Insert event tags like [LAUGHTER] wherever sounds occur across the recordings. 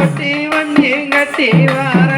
பொட்டி வண்டியும் கட்டி வார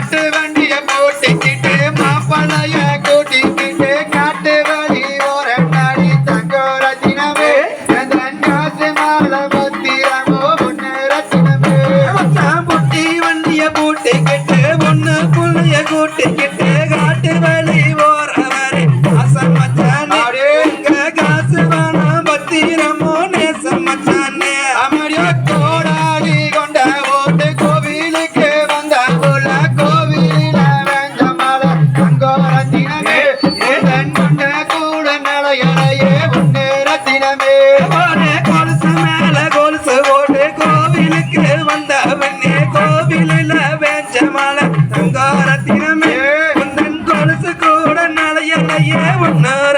காட்டுவன் நலையலையே ஒன்னு [LAUGHS]